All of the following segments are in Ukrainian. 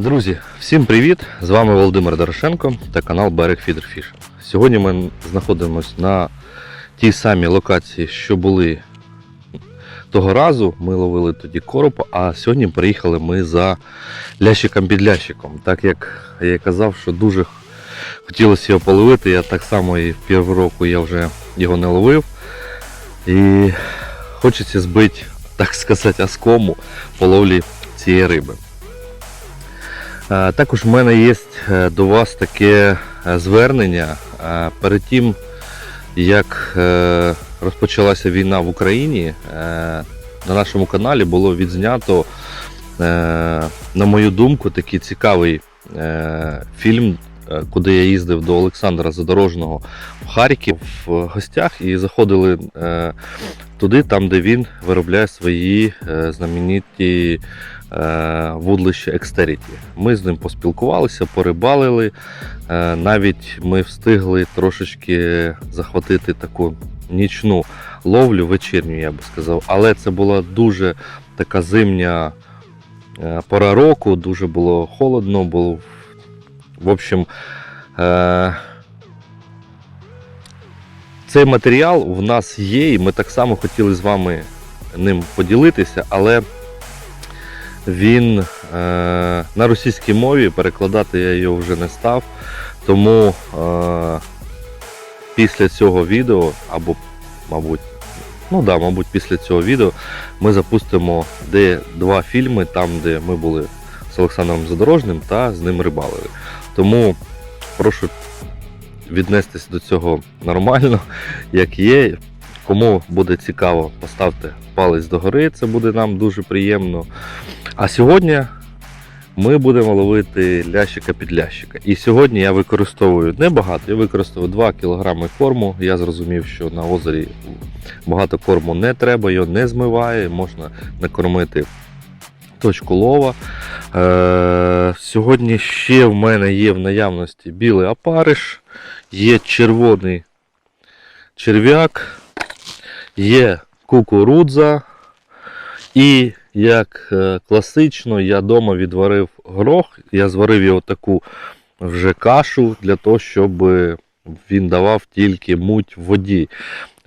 Друзі, всім привіт! З вами Володимир Дорошенко та канал Берег Фідерфіш. Сьогодні ми знаходимося на тій самій локації, що були того разу. Ми ловили тоді коропа, а сьогодні приїхали ми за лящиком під лящиком. Так як я казав, що дуже хотілося його половити. Я так само і півроку я вже його не ловив. І хочеться збити, так сказати, оскому по ловлі цієї риби. Е, Також в мене є е, до вас таке е, звернення. Перед тим, як е, розпочалася війна в Україні, е, на нашому каналі було відзнято, е, на мою думку, такий цікавий фільм, куди я їздив до Олександра Задорожного в Харків в гостях і заходили туди, там, де він виробляє свої знамениті вудлище Екстеріті. Ми з ним поспілкувалися, порибалили. Е, Навіть ми встигли трошечки захватити таку нічну ловлю, вечірню, я би сказав. Але це була дуже така зимня е, пора року, дуже було холодно, було в общем. е, Цей матеріал в нас є, і ми так само хотіли з вами ним поділитися, але він е, на російській мові перекладати я його вже не став. Тому е, після цього відео, або, мабуть, ну да, мабуть, після цього відео ми запустимо де два фільми, там, де ми були з Олександром Задорожним та з ним рибалили. Тому прошу віднестись до цього нормально, як є. Кому буде цікаво, поставте палець догори, це буде нам дуже приємно. А сьогодні ми будемо ловити лящика під лящика. І сьогодні я використовую небагато, я використовую 2 кг корму. Я зрозумів, що на озері багато корму не треба, його не змиває, можна накормити точку лова. Е, сьогодні ще в мене є в наявності білий опариш, є червоний черв'як, є кукурудза. І як е, класично, я вдома відварив горох, я зварив його таку вже кашу для того, щоб він давав тільки муть в воді,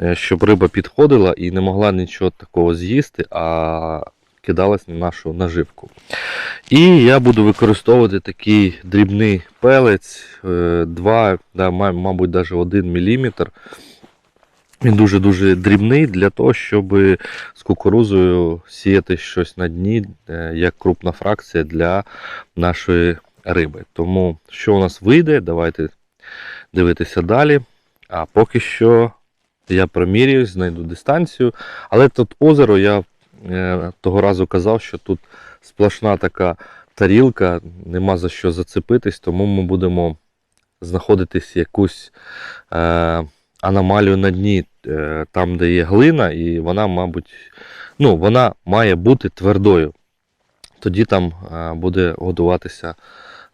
е, щоб риба підходила і не могла нічого такого з'їсти, а кидалась на нашу наживку. І я буду використовувати такий дрібний пелець, 2, да, мабуть, навіть 1 мм. Він дуже-дуже дрібний для того, щоб з кукурузою сіяти щось на дні, е, як крупна фракція для нашої риби. Тому що у нас вийде, давайте дивитися далі. А поки що я промірююсь, знайду дистанцію. Але тут озеро, я е, того разу казав, що тут сплошна така тарілка, нема за що зацепитись, тому ми будемо знаходитись якусь. Е, аномалію на дні, там, де є глина, і вона, мабуть, ну, вона має бути твердою. Тоді там е, буде годуватися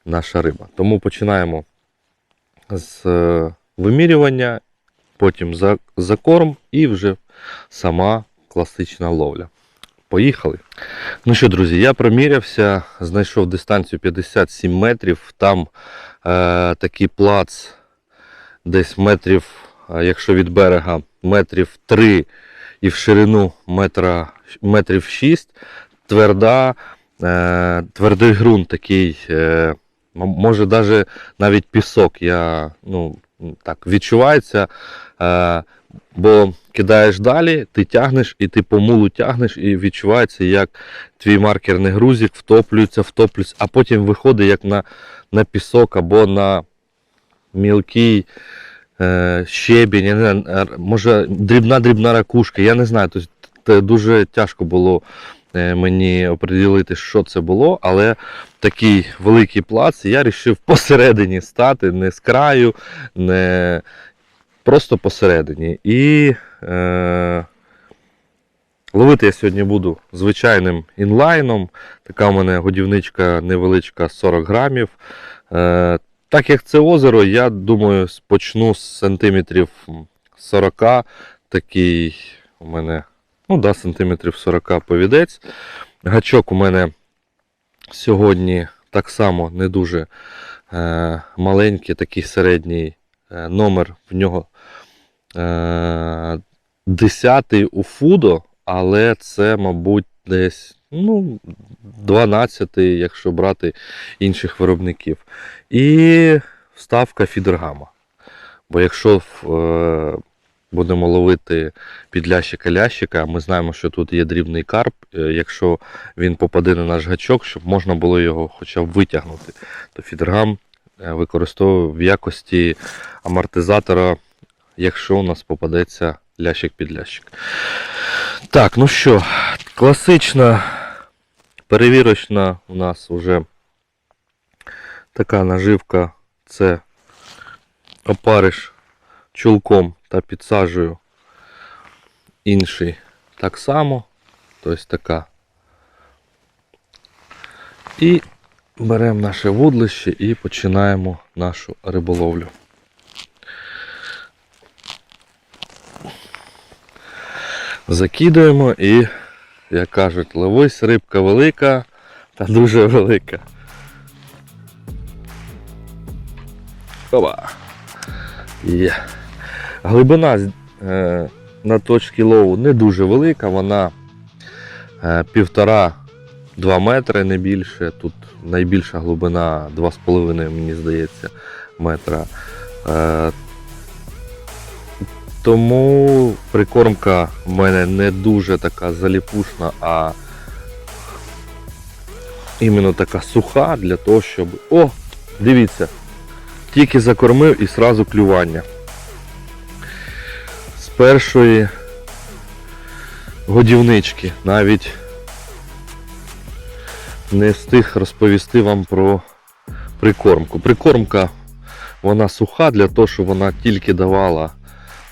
наша риба. Тому починаємо з е, вимірювання, потім за, закорм і вже сама класична ловля. Поїхали. Ну що, друзі, я промірявся, знайшов дистанцію 57 метрів. Там е, такий плац десь метрів якщо від берега метрів 3 і в ширину метра, метрів 6, тверда, е, твердий ґрунт такий, е, може навіть, навіть пісок. Я, ну, так, відчувається, е, бо кидаєш далі, ти тягнеш і ти по мулу тягнеш, і відчувається, як твій маркерний грузик втоплюється, втоплюється, а потім виходить як на, на пісок або на мілкий щебінь, я не знаю, може дрібна-дрібна ракушка, я не знаю. Тобто, дуже тяжко було е, мені оприділити, що це було, але такий великий плац, я вирішив посередині стати, не з краю, не просто посередині. І е, ловити я сьогодні буду звичайним інлайном. Така у мене годівничка невеличка 40 грамів. Е, так як це озеро, я думаю, почну з сантиметрів 40. Такий у мене, ну да, сантиметрів 40 повідець. Гачок у мене сьогодні так само не дуже е, маленький, такий середній е, номер в нього е, 10 у Фудо, але це, мабуть, десь ну, 12, якщо брати інших виробників. І вставка фідергама. Бо якщо е, будемо ловити підлящика лящика, ми знаємо, що тут є дрібний карп. е, Якщо він попаде на наш гачок, щоб можна було його хоча б витягнути, то фідергам е, використовую в якості амортизатора, якщо у нас попадеться лящик-підлящик. Так, ну що, класична перевірочна у нас вже така наживка це опариш чулком та підсаджую інший так само. Тобто така. І беремо наше вудлище і починаємо нашу риболовлю. Закидуємо і, як кажуть, ловись рибка велика та дуже велика. Опа. Є. Глибина е, на точці лову не дуже велика, вона е, півтора-два метри, не більше. Тут найбільша глибина 2,5, мені здається, метра. Е, тому прикормка в мене не дуже така заліпушна, а іменно така суха для того, щоб. О! Дивіться! Тільки закормив і сразу клювання. З першої годівнички навіть не встиг розповісти вам про прикормку. Прикормка вона суха для того, щоб вона тільки давала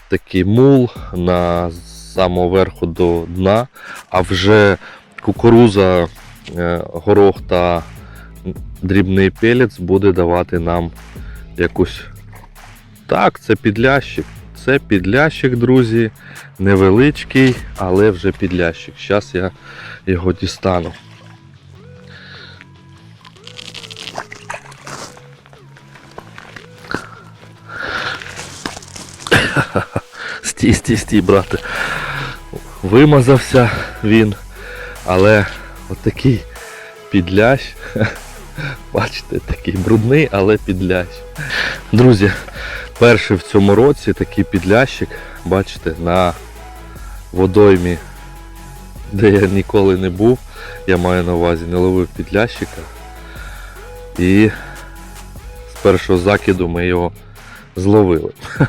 такий мул на самого верху до дна, а вже кукуруза, е, горох та дрібний пелець буде давати нам якусь. Так, це підлящик. Це підлящик, друзі. Невеличкий, але вже підлящик. Зараз я його дістану. Стій, стій, стій, брате. Вимазався він, але отакий підлящ. Бачите, такий брудний, але підлящ. Друзі, перший в цьому році такий підлящик, бачите, на водоймі, де я ніколи не був. Я маю на увазі, не ловив підлящика. І з першого закиду ми його зловили.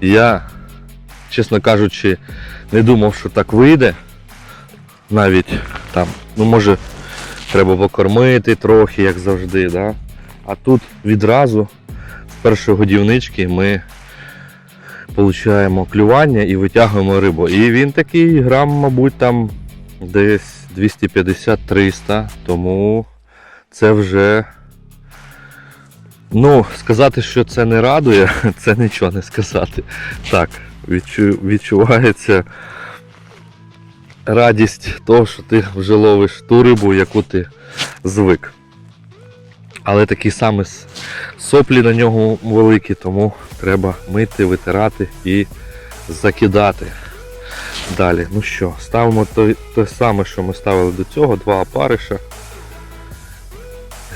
Я, чесно кажучи, не думав, що так вийде. Навіть там, ну може, треба покормити трохи, як завжди. Да? А тут відразу з першої годівнички ми получаємо клювання і витягуємо рибу. І він такий грам, мабуть, там десь 250-300, тому це вже. Ну, сказати, що це не радує, це нічого не сказати. Так, відчу, відчувається радість того, що ти вже ловиш ту рибу, яку ти звик. Але такі самі с- соплі на нього великі, тому треба мити, витирати і закидати. Далі, ну що, ставимо те, те саме, що ми ставили до цього, два опариша.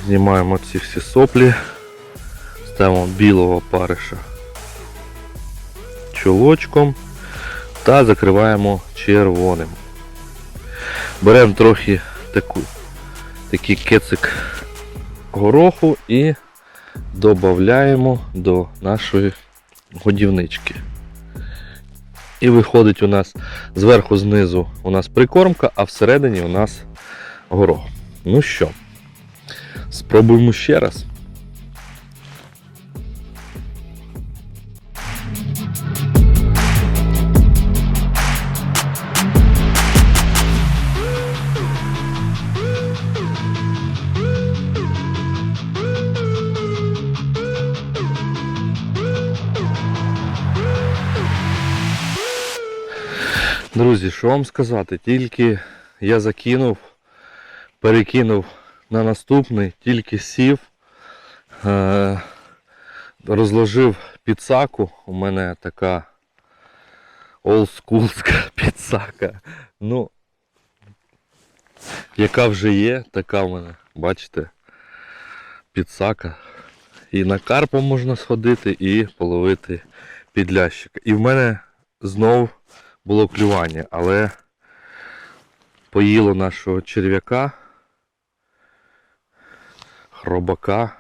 Знімаємо ці всі соплі. Ставимо білого опариша чолочком та закриваємо червоним. Беремо трохи таку, такий кецик гороху і додаємо до нашої годівнички. І виходить у нас зверху знизу у нас прикормка, а всередині у нас горох. Ну що, спробуємо ще раз. Друзі, що вам сказати? Тільки я закинув, перекинув на наступний, тільки сів, е- розложив підсаку. У мене така олдскулська підсака. Ну, яка вже є, така в мене, бачите, підсака. І на карпа можна сходити і половити підлящика. І в мене знов було клювання, але поїло нашого черв'яка, хробака,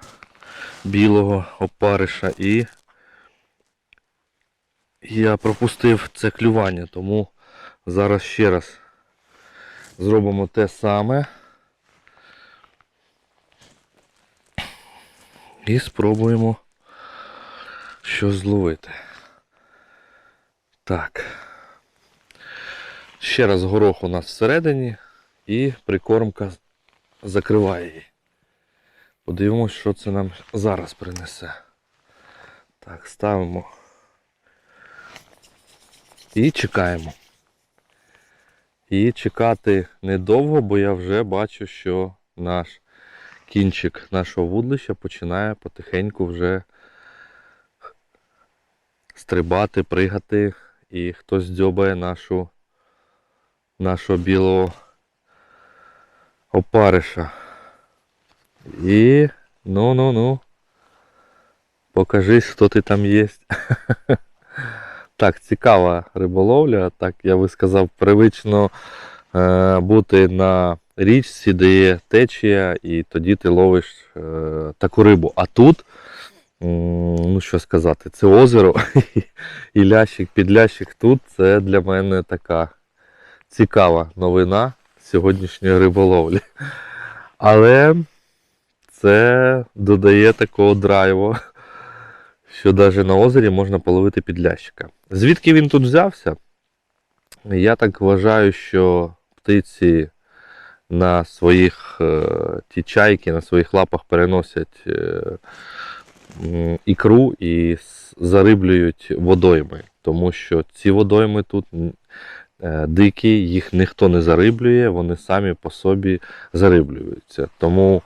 білого опариша і я пропустив це клювання, тому зараз ще раз зробимо те саме. І спробуємо щось зловити. Так. Ще раз горох у нас всередині і прикормка закриває її. Подивимось, що це нам зараз принесе. Так, ставимо. І чекаємо. І чекати недовго, бо я вже бачу, що наш кінчик нашого вудлища починає потихеньку вже стрибати, пригати, і хтось дзьобає нашу, нашого білого опариша. І ну-ну-ну. Покажись, хто ти там є. Так, цікава риболовля. Так, я би сказав, привично е, бути на річці, де є течія, і тоді ти ловиш е, таку рибу. А тут, ну що сказати, це озеро і лящик, підлящик тут це для мене така цікава новина сьогоднішньої риболовлі. Але це додає такого драйву, що навіть на озері можна половити підлящика. Звідки він тут взявся? Я так вважаю, що птиці на своїх е, ті чайки, на своїх лапах переносять е, ікру і зариблюють водойми. Тому що ці водойми тут дикі, їх ніхто не зариблює, вони самі по собі зариблюються. Тому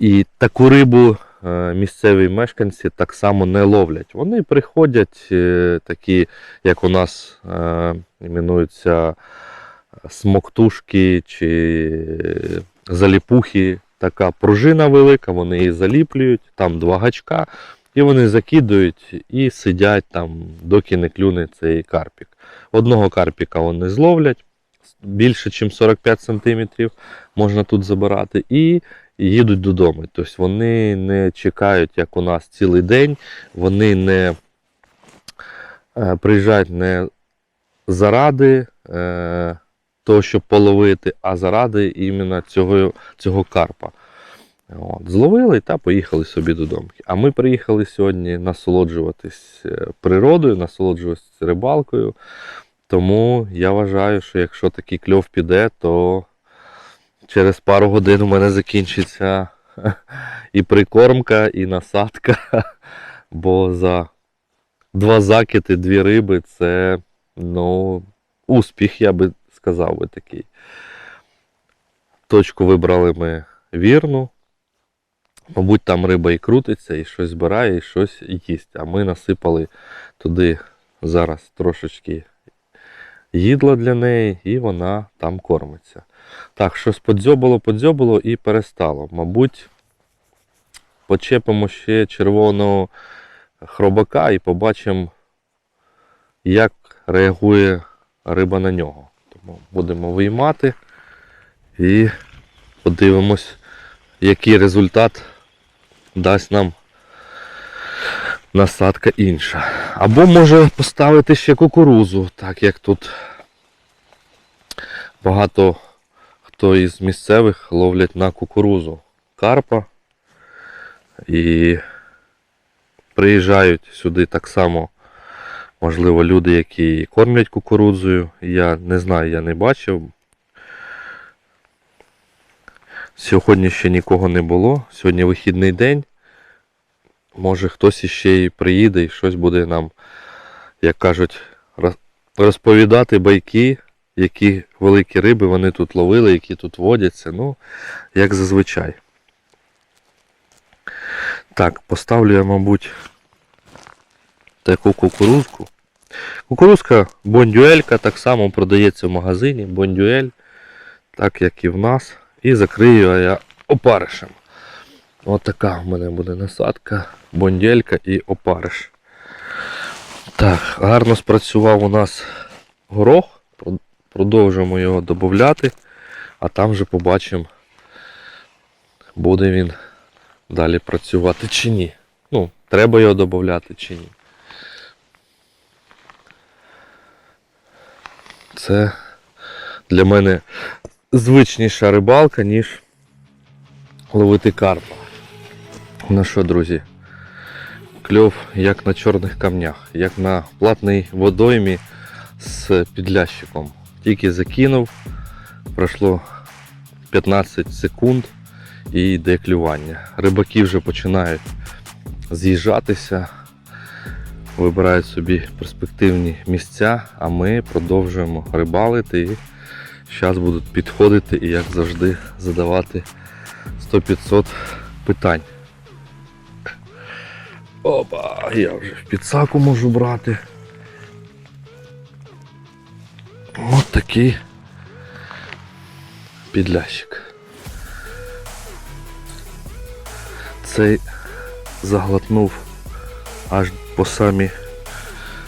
і таку рибу е, місцеві мешканці так само не ловлять. Вони приходять е, такі, як у нас е, іменуються смоктушки чи заліпухи. Така пружина велика, вони її заліплюють, там два гачка, і вони закидують і сидять там, доки не клюне цей карпік. Одного карпіка вони зловлять, більше, ніж 45 см можна тут забирати, і їдуть додому. Тобто вони не чекають, як у нас цілий день, вони не е, приїжджають не заради е, того, щоб половити, а заради іменно цього, цього карпа. От, зловили та поїхали собі додому. А ми приїхали сьогодні насолоджуватись е, природою, насолоджуватись рибалкою. Тому я вважаю, що якщо такий кльов піде, то через пару годин у мене закінчиться і прикормка, і насадка. Бо за два закиди, дві риби це ну, успіх, я би сказав би такий. Точку вибрали ми вірну. Мабуть, там риба і крутиться, і щось збирає, і щось їсть. А ми насипали туди зараз трошечки їдла для неї, і вона там кормиться. Так, щось подзьобало, подзьобало і перестало. Мабуть, почепимо ще червоного хробака і побачимо, як реагує риба на нього. Тому будемо виймати і подивимось, який результат дасть нам насадка інша. Або може поставити ще кукурузу, так як тут багато хто із місцевих ловлять на кукурузу карпа і приїжджають сюди так само. Можливо, люди, які кормлять кукурудзою. Я не знаю, я не бачив. Сьогодні ще нікого не було. Сьогодні вихідний день. Може хтось іще і приїде і щось буде нам, як кажуть, розповідати байки, які великі риби вони тут ловили, які тут водяться. Ну, як зазвичай. Так, поставлю я, мабуть, таку кукурузку. Кукурузка бондюелька так само продається в магазині. Бондюель, так як і в нас. І закрию я опаришем. Така в мене буде насадка, бондюелька і опариш. Так, гарно спрацював у нас горох. Про- Продовжуємо його додати, а там вже побачимо, буде він далі працювати чи ні. Ну, треба його додати чи ні. Це для мене звичніша рибалка, ніж ловити карпа. Ну що, друзі, кльов як на чорних камнях, як на платній водоймі з підлящиком. Тільки закинув, пройшло 15 секунд і йде клювання. Рибаки вже починають з'їжджатися, вибирають собі перспективні місця, а ми продовжуємо рибалити зараз будуть підходити і, як завжди, задавати 100-500 питань. Опа, я вже в підсаку можу брати. От такий підлящик. Цей заглотнув аж по самі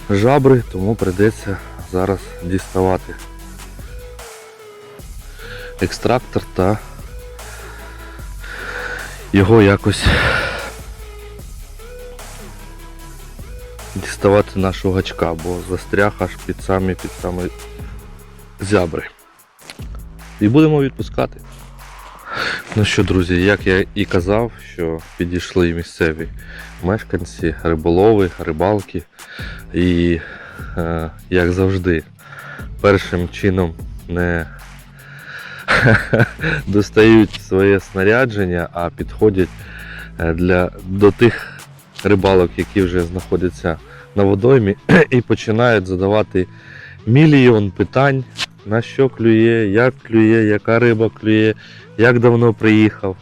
жабри, тому прийдеться зараз діставати екстрактор та його якось діставати нашого гачка, бо застряг аж під самі під самі зябри. І будемо відпускати. Ну що, друзі, як я і казав, що підійшли місцеві мешканці, риболови, рибалки. І, е, як завжди, першим чином не достають своє снарядження, а підходять е, для, до тих рибалок, які вже знаходяться на водоймі, і починають задавати мільйон питань, на що клює, як клює, яка риба клює, як давно приїхав.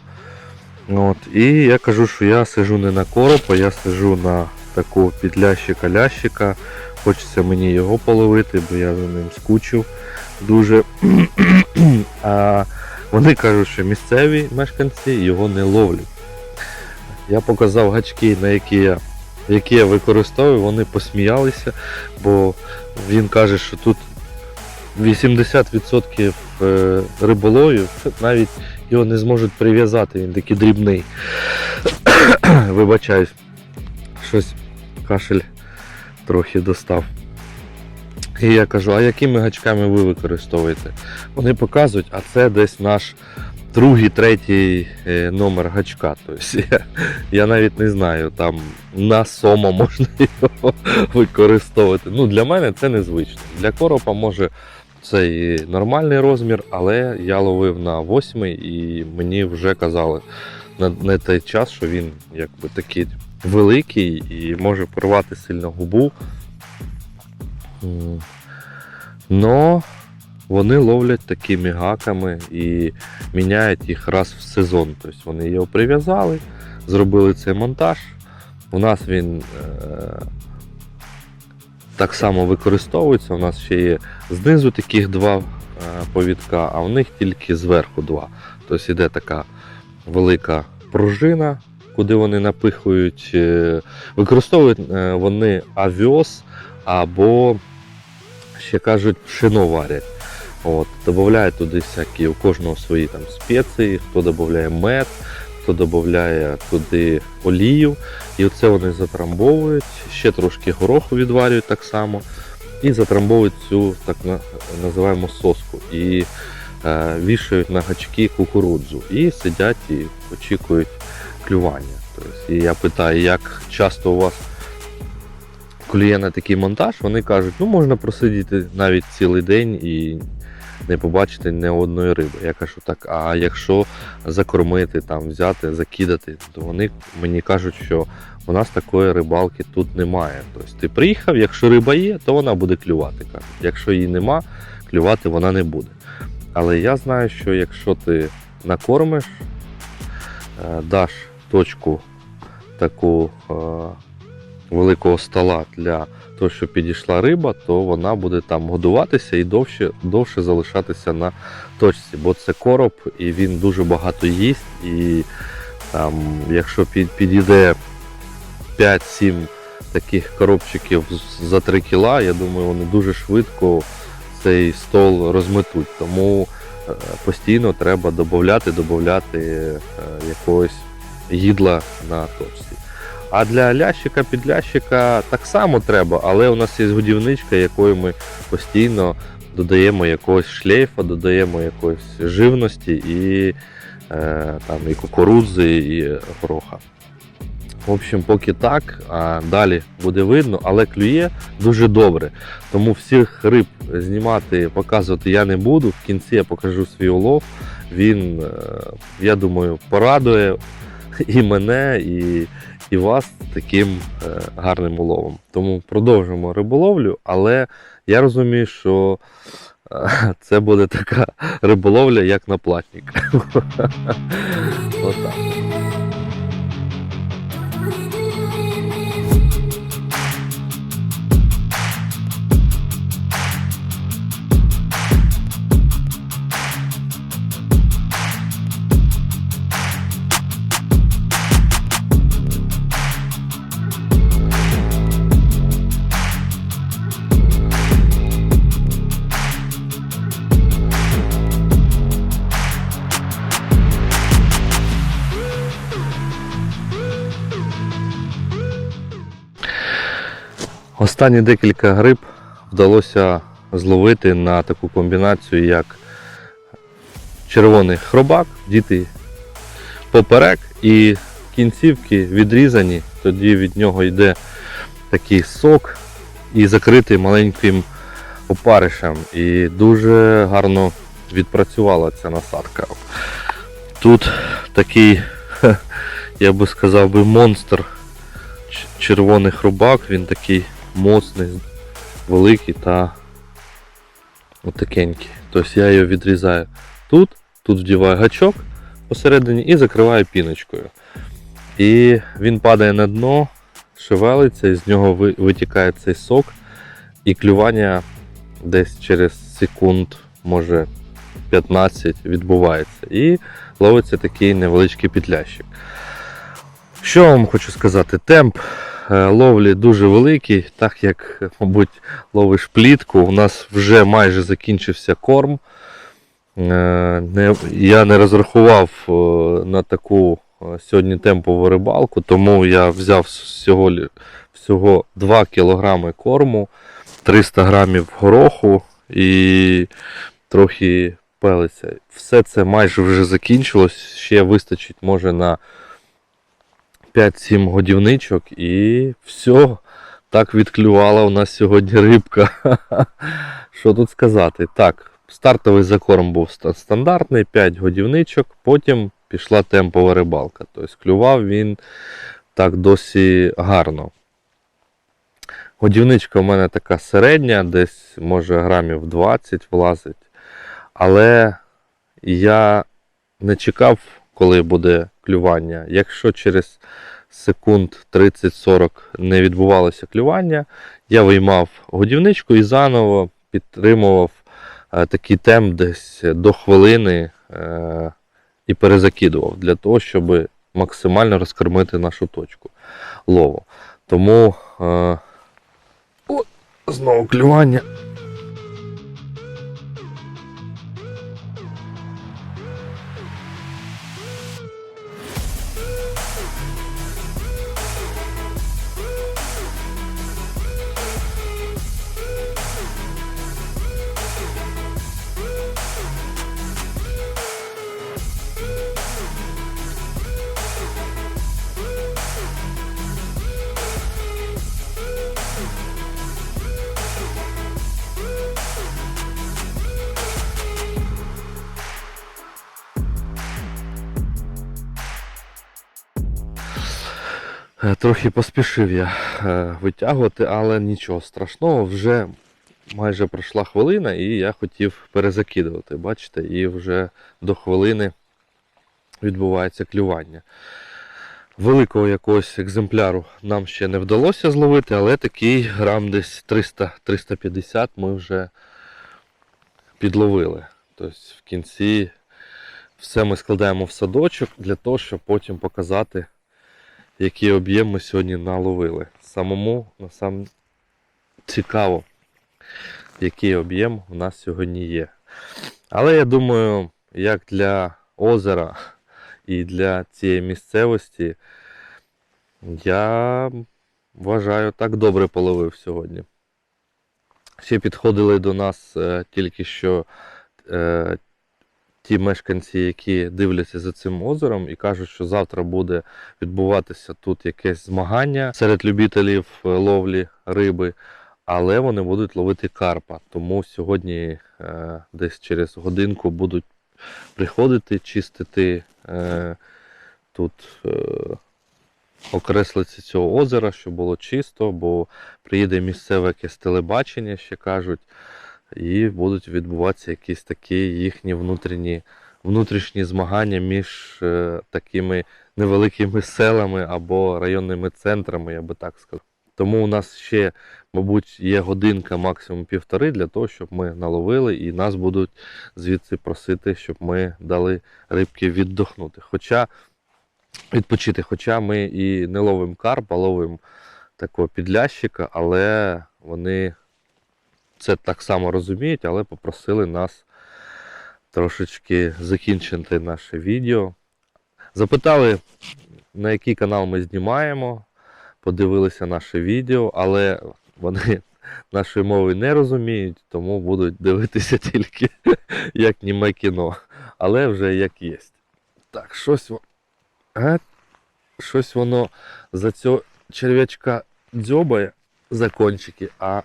От. І я кажу, що я сижу не на коропа, я сижу на такого підлящика-лящика. Хочеться мені його половити, бо я за ним скучив дуже. а вони кажуть, що місцеві мешканці його не ловлять. Я показав гачки, на які я, які я використовую, вони посміялися, бо він каже, що тут 80% е, риболовів навіть його не зможуть прив'язати, він такий дрібний. Вибачаюсь, щось кашель трохи достав. І я кажу, а якими гачками ви використовуєте? Вони показують, а це десь наш другий, третій е, номер гачка. Тобто я, я навіть не знаю, там на сома можна його використовувати. Ну, для мене це незвично. Для коропа може це і нормальний розмір, але я ловив на восьмий і мені вже казали на, на той час, що він якби такий великий і може порвати сильно губу. Но вони ловлять такими гаками і міняють їх раз в сезон. Тобто вони його прив'язали, зробили цей монтаж. У нас він е, так само використовується. У нас ще є знизу таких два е, повідка, а в них тільки зверху два. Тобто йде така велика пружина, куди вони напихують. е, Використовують вони авіос або ще кажуть пшено варять. От, додають туди всякі, у кожного свої там спеції, хто додає мед, хто додає туди олію. І оце вони затрамбовують, ще трошки гороху відварюють так само. І затрамбовують цю так називаємо соску. І е, вішають на гачки кукурудзу. І сидять і очікують клювання. Тобто, і я питаю, як часто у вас клює на такий монтаж, вони кажуть, ну можна просидіти навіть цілий день і не побачити ні одної риби. Я кажу, так, а якщо закормити, там, взяти, закидати, то вони мені кажуть, що у нас такої рибалки тут немає. Тобто ти приїхав, якщо риба є, то вона буде клювати. кажуть. Якщо її нема, клювати вона не буде. Але я знаю, що якщо ти накормиш, е, даш точку таку е, великого стола для того, щоб підійшла риба, то вона буде там годуватися і довше, довше залишатися на точці. Бо це короб, і він дуже багато їсть. І там, якщо під, підійде 5-7 таких коробчиків за 3 кіла, я думаю, вони дуже швидко цей стол розметуть. Тому е, постійно треба додати, додати е, якогось їдла на точці. А для лящика, підлящика так само треба, але у нас є годівничка, якою ми постійно додаємо якогось шлейфа, додаємо якоїсь живності і, е, там, і кукурудзи, і гороха. В общем, поки так, а далі буде видно, але клює дуже добре. Тому всіх риб знімати, показувати я не буду. В кінці я покажу свій улов. Він, е, я думаю, порадує і мене, і, і вас таким е, гарним уловом. Тому продовжимо риболовлю, але я розумію, що е, це буде така риболовля, як на платник. Отак. Останні декілька гриб вдалося зловити на таку комбінацію, як червоний хробак, діти поперек і кінцівки відрізані, тоді від нього йде такий сок і закритий маленьким опаришем. І дуже гарно відпрацювала ця насадка. Тут такий, я би сказав би, монстр червоний хробак, він такий моцний, великий та отакенький. Тобто я його відрізаю тут, тут вдіваю гачок посередині і закриваю піночкою. І він падає на дно, шевелиться, і з нього витікає цей сок, і клювання десь через секунд, може 15 відбувається. І ловиться такий невеличкий петлящик. Що вам хочу сказати? Темп ловлі дуже великий, так як, мабуть, ловиш плітку. У нас вже майже закінчився корм. Е, я не розрахував е, на таку е, сьогодні темпову рибалку, тому я взяв всього, всього 2 кг корму, 300 грамів гороху і трохи пелиця. Все це майже вже закінчилось. Ще вистачить може на 5-7 годівничок і все. Так відклювала у нас сьогодні рибка. Що тут сказати? Так, стартовий закорм був стандартний, 5 годівничок, потім пішла темпова рибалка. Тобто клював він так досі гарно. Годівничка у мене така середня, десь може грамів 20 влазить. Але я не чекав, коли буде клювання. Якщо через секунд 30-40 не відбувалося клювання, я виймав годівничку і заново підтримував е, такий темп десь до хвилини е, і перезакидував для того, щоб максимально розкормити нашу точку лову. Тому е, о, знову клювання. Трохи поспішив я е, витягувати, але нічого страшного, вже майже пройшла хвилина і я хотів перезакидувати. Бачите, і вже до хвилини відбувається клювання. Великого якогось екземпляру нам ще не вдалося зловити, але такий грам десь 300-350 ми вже підловили. Тобто в кінці все ми складаємо в садочок для того, щоб потім показати, який об'єм ми сьогодні наловили. Самому насам цікаво, який об'єм у нас сьогодні є. Але я думаю, як для озера і для цієї місцевості, я вважаю, так добре половив сьогодні. Ще підходили до нас е, тільки що е, ті мешканці, які дивляться за цим озером, і кажуть, що завтра буде відбуватися тут якесь змагання серед любителів е, ловлі риби, але вони будуть ловити карпа. Тому сьогодні е, десь через годинку будуть приходити, чистити е, тут окреслиці цього озера, щоб було чисто, бо приїде місцеве якесь телебачення, ще кажуть, і будуть відбуватися якісь такі їхні внутрішні, внутрішні змагання між е, такими невеликими селами або районними центрами, я би так сказав. Тому у нас ще, мабуть, є годинка, максимум півтори, для того, щоб ми наловили, і нас будуть звідси просити, щоб ми дали рибки віддохнути. Хоча відпочити, хоча ми і не ловимо карпа, ловимо такого підлящика, але вони це так само розуміють, але попросили нас трошечки закінчити наше відео. Запитали, на який канал ми знімаємо, подивилися наше відео, але вони нашої мови не розуміють, тому будуть дивитися тільки як німе кіно. Але вже як є. Так, щось, щось воно за цього черв'ячка дзьобає за кончики, а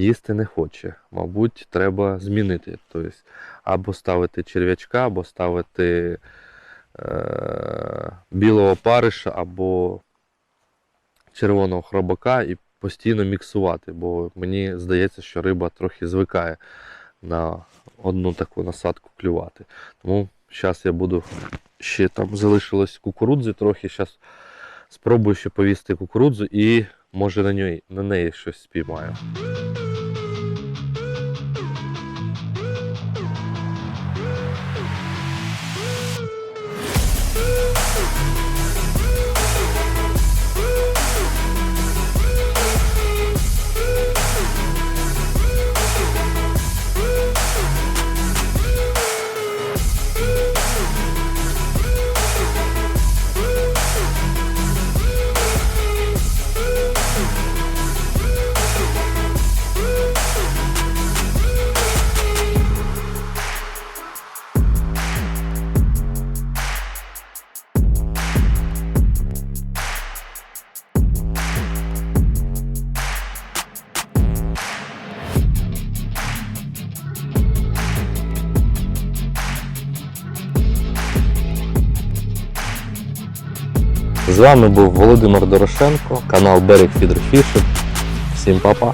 їсти не хоче. Мабуть, треба змінити. Тобто, або ставити черв'ячка, або ставити е, білого париша, або червоного хробака і постійно міксувати, бо мені здається, що риба трохи звикає на одну таку насадку клювати. Тому зараз я буду ще там залишилось кукурудзи трохи. Зараз спробую ще повісти кукурудзу і може на неї, на неї щось спіймаю. З вами був Володимир Дорошенко, канал Берег Фідерфішер. Всім па-па!